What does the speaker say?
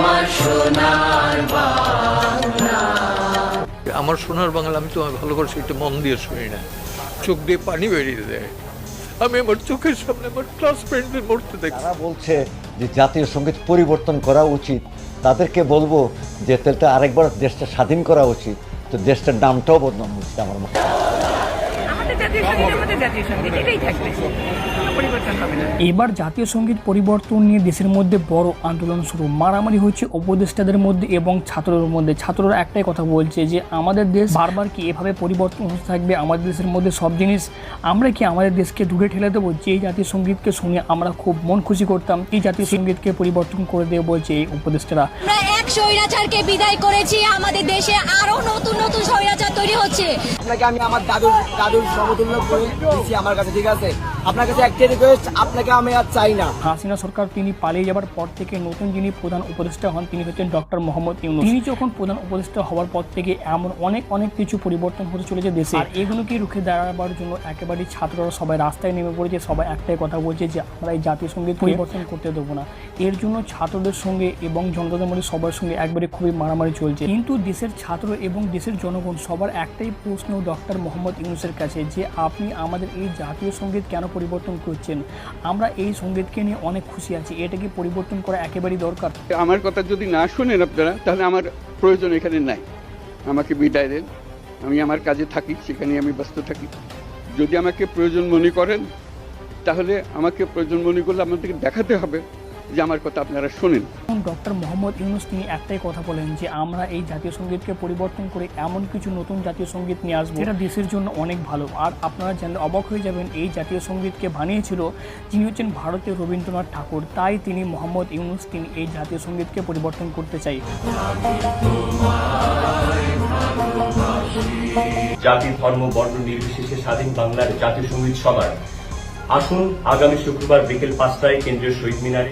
আমার সোনার বাংলা। আমার সোনার বাংলা আমি তোমায় ভালোবাসি একটু মন দিয়ে শুনি না। চোখ দিয়ে পানি বেরিয়ে দেয় আমি আমার চোখের সামনে আমার ক্লাস ফ্রেন্ডদের মরতে দেখি তারা বলছে যে জাতীয় সংগীত পরিবর্তন করা উচিত। তাদেরকে বলব যে তাহলে আরেকবার দেশটা স্বাধীন করা উচিত। তো দেশটার নামটাও বদনাম হচ্ছে আমার মনে আমাদের জাতীয় সংগীত আমাদের জাতীয় সংগীত এটাই থাকবে। এবার জাতীয় সংগীত পরিবর্তন নিয়ে দেশের মধ্যে বড় আন্দোলন শুরু। মারামারি হচ্ছে উপদেষ্টাদের মধ্যে এবং ছাত্রদের মধ্যে। ছাত্ররা একটাই কথা বলছে যে আমাদের দেশ বারবার কি এভাবে পরিবর্তন হতে থাকবে? আমাদের দেশের মধ্যে সব জিনিস আমরা কি আমাদের দেশকে দূরে ঠেলে দেবো? যে জাতীয় সঙ্গীতকে শুনে আমরা খুব মন খুশি করতাম এই জাতীয় সঙ্গীতকে পরিবর্তন করে দেবো বলছে এই উপদেষ্টারা। এক স্বৈরাচারকে বিদায় করেছি। আমাদের দেশে আরও নতুন নতুন স্বৈরাচার তৈরি হচ্ছে। আপনাকে আমি আমার দাদুর দাদুর সমতুল্য করে দিচ্ছি আমার কাছে ঠিক আছে? আপনার কাছে একটাই রিকোয়েস্ট আপনাকে আমি আর চাই না। হাসিনা সরকার তিনি পালিয়ে যাবার পর থেকে নতুন যিনি প্রধান উপদেষ্টা হন তিনি হচ্ছেন ডক্টর মোহাম্মদ ইউনুস। তিনি যখন প্রধান উপদেষ্টা হওয়ার পর থেকে এমন অনেক অনেক কিছু পরিবর্তন হতে চলেছে দেশে। আর এগুলোকে রুখে দাঁড়াবার জন্য একেবারেই ছাত্ররা সবাই রাস্তায় নেমে পড়েছে সবাই একটাই কথা বলছে যে আমরা এই জাতীয় সংগীত পরিবর্তন করতে দেবো না। এর জন্য ছাত্রদের সঙ্গে এবং জনতাদের মধ্যে সবার সঙ্গে একবারে খুবই মারামারি চলছে। কিন্তু দেশের ছাত্র এবং দেশের জনগণ সবার একটাই প্রশ্ন ডক্টর মোহাম্মদ ইউনুসের কাছে যে আপনি আমাদের এই জাতীয় সংগীত কেন পরিবর্তন করছেন? আমরা এই সঙ্গীতকে নিয়ে অনেক খুশি আছি। এটাকে পরিবর্তন করা একেবারেই দরকার? আমার কথা যদি না শোনেন আপনারা, তাহলে আমার প্রয়োজন এখানে নাই। আমাকে বিদায় দেন। আমি আমার কাজে থাকি সেখানে আমি ব্যস্ত থাকি। যদি আমাকে প্রয়োজন মনে করেন, তাহলে আমাকে প্রয়োজন মনে করলে আপনাদেরকে দেখাতে হবে। যে আমার কথা আপনারা শোনেন। ডক্টর মোহাম্মদ ইউনুস তিনি একটাই কথা বলেন যে আমরা এই জাতীয় সঙ্গীতকে পরিবর্তন করে এমন কিছু নতুন জাতীয় সংগীত নিয়ে আসব। যেটা দেশের জন্য অনেক ভালো। আর আপনারা জানলে অবাক হয়ে যাবেন এই জাতীয় সঙ্গীতকে বানিয়েছিল যিনি হচ্ছেন ভারতীয় রবীন্দ্রনাথ ঠাকুর। তাই তিনি মোহাম্মদ ইউনুস তিনি এই জাতীয় সঙ্গীতকে পরিবর্তন করতে চাই। জাতি ধর্ম বর্ণ নির্বিশেষে স্বাধীন বাংলার জাতীয় সংগীত সবার আসুন আগামী শুক্রবার বিকেল পাঁচটায় কেন্দ্রীয় শহীদ মিনারে